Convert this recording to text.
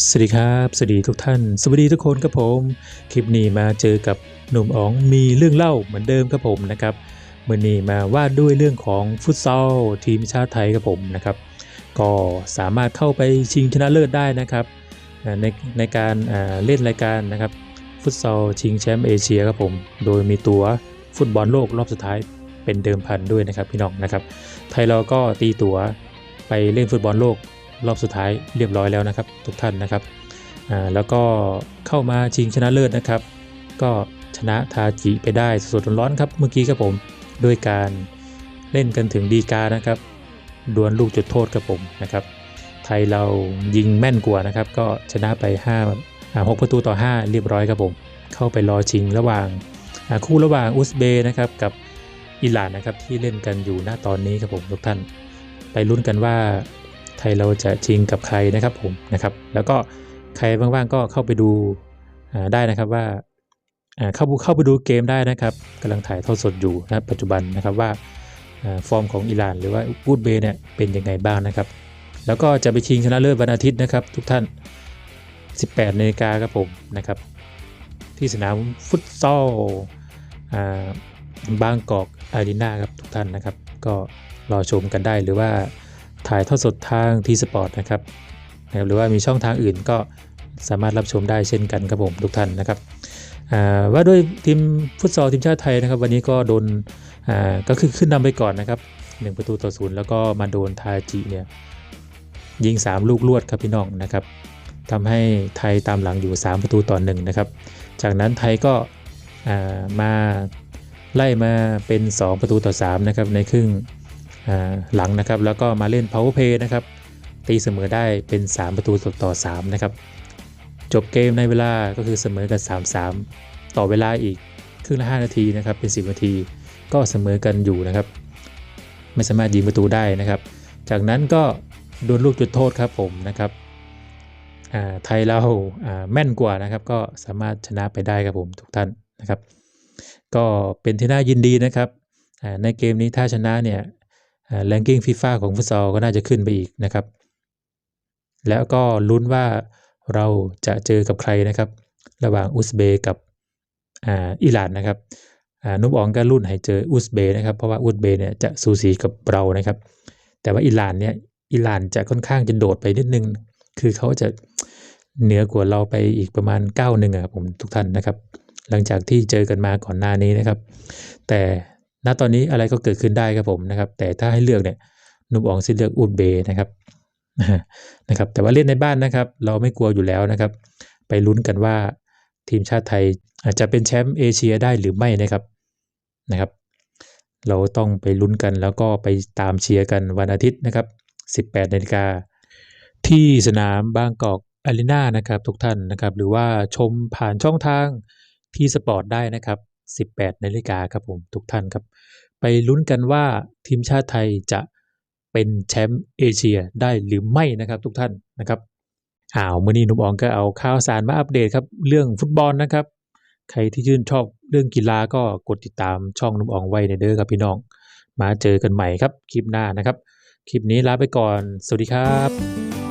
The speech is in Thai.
สวัสดีครับ สวัสดีทุกท่าน สวัสดีทุกคนครับผม คลิปนี้มาเจอกับหนุ่มอ๋องมีเรื่องเล่าเหมือนเดิมครับผมนะครับมื่อนี้มาว่าด้วยเรื่องของฟุตซอลทีมชาติไทยครับผมนะครับ ก็สามารถเข้าไปชิงชนะเลิศได้นะครับในในการอ่าเล่นรายการนะครับ ฟุตซอลชิงแชมป์เอเชียครับผม โดยมีตัวฟุตบอลโลกรอบสุดท้ายเป็นเดิมพันด้วยนะครับพี่น้องนะครับ ไทยเราก็ตีตั๋วไปเล่นฟุตบอลโลก รอบสุดท้ายเรียบร้อยแล้วนะครับ ทุกท่านนะครับแล้วก็เข้ามาชิงชนะเลิศนะครับ ก็ชนะทาจิไปได้สดๆร้อนๆครับเมื่อกี้ครับผมด้วยการเล่นกันถึงดีกานะครับดวลลูกจุดโทษครับผมนะครับไทยเรายิงแม่นกว่านะครับ ก็ชนะไป5อ่า6ประตูต่อ 5 เรียบร้อยครับผมเข้าไปรอชิงระหว่างคู่ระหว่างอุซเบนะครับกับอิหร่านนะครับที่เล่นกันอยู่ณตอนนี้ครับผมทุกท่าน ไปลุ้นกันว่า ไทยเราจะชิงกับใครนะครับผมนะครับแล้วก็ใครว่างๆก็เข้าไปดูได้นะครับว่าเข้าเข้าไปดูเกมได้นะครับกำลังถ่ายทอดสดอยู่นะปัจจุบันนะครับว่าฟอร์มของอิหร่านหรือว่าอูดเบย์เนี่ยเป็นยังไงบ้างนะครับ แล้วก็จะไปชิงชนะเลิศวันอาทิตย์นะครับทุกท่าน 18นาฬิกาครับผมนะครับ ที่สนามฟุตซอลบางกอกอารีนาครับทุกท่านนะครับ ก็รอชมกันได้หรือว่า ถ่ายทอดสดทางทีสปอร์ตนะครับนะครับ หรือว่ามีช่องทางอื่นก็สามารถรับชมได้เช่นกันครับผมทุกท่านนะครับว่าด้วยทีมฟุตซอลทีมชาติไทยนะครับ วันนี้ก็โดนก็คือขึ้นนำไปก่อนนะครับหนึ่งประตูต่อศูนย์แล้วก็มาโดนทาจิเนี่ยยิง 3 ลูกลวดครับพี่น้องนะครับทำให้ไทยตามหลังอยู่ 3 ประตูต่อหนึ่งนะครับ จากนั้นไทยก็มาไล่มาเป็น 2 ประตูต่อ3นะครับในครึ่ง หลังนะครับแล้วก็มาเล่น power play นะครับตีเสมอได้เป็น 3 ประตูต่อ 3 นะครับ จบเกมในเวลาก็คือเสมอกัน 3-3 ต่อเวลาอีกครึ่งละ 5 นาทีนะครับเป็น 10 นาที ก็เสมอกันอยู่นะครับ ไม่สามารถยิงประตูได้นะครับ จากนั้นก็โดนลูกจุดโทษครับผมนะครับไทยเราแม่นกว่านะครับก็สามารถชนะไปได้ครับผมทุกท่านนะครับ ก็เป็นที่น่ายินดีนะครับในเกมนี้ถ้าชนะเนี่ย แรงกิ้งฟีฟ่าของฟุตซอลก็น่าจะขึ้นไปอีกนะครับ แล้วก็ลุ้นว่าเราจะเจอกับใครนะครับ ระหว่างอุซเบกับอิหร่านนะครับนุบอองก็รุ่นให้เจออุซเบนะครับ เพราะว่าอุซเบเนี่ยจะสูสีกับเรานะครับ แต่ว่าอิหร่านเนี่ยอิหร่านจะค่อนข้างจะโดดไปนิดนึง คือเขาจะเหนือกว่าเราไปอีกประมาณก้าหนึ่งครับผมทุกท่านนะครับ หลังจากที่เจอกันมาก่อนหน้านี้นะครับ แต่ ณตอนนี้อะไรก็เกิดขึ้นได้ครับผมนะครับ แต่ถ้าให้เลือกเนี่ยนุบอองสิเลือกอุซเบย์นะครับนะครับ แต่ว่าเล่นในบ้านนะครับ เราไม่กลัวอยู่แล้วนะครับ ไปลุ้นกันว่าทีมชาติไทยอาจจะเป็นแชมป์เอเชียได้หรือไม่นะครับนะครับ เราต้องไปลุ้นกันแล้วก็ไปตามเชียร์กันวันอาทิตย์นะครับ 18นาฬิกาที่สนามบางกอกอารีนานะครับทุกท่านนะครับ หรือว่าชมผ่านช่องทางที่สปอร์ตได้นะครับ 18นาฬิกาครับผมทุกท่านครับ ไปลุ้นกันว่าทีมชาติไทยจะเป็นแชมป์เอเชียได้หรือไม่นะครับทุกท่านนะครับอ้าวมื่อนี้นุ่มอองก็เอาข่าวสารมาอัปเดตครับเรื่องฟุตบอลนะครับ ใครที่ชื่นชอบเรื่องกีฬาก็กดติดตามช่องนุ่มอองไว้ในเด้อครับพี่น้อง มาเจอกันใหม่ครับคลิปหน้านะครับ คลิปนี้ลาไปก่อน สวัสดีครับ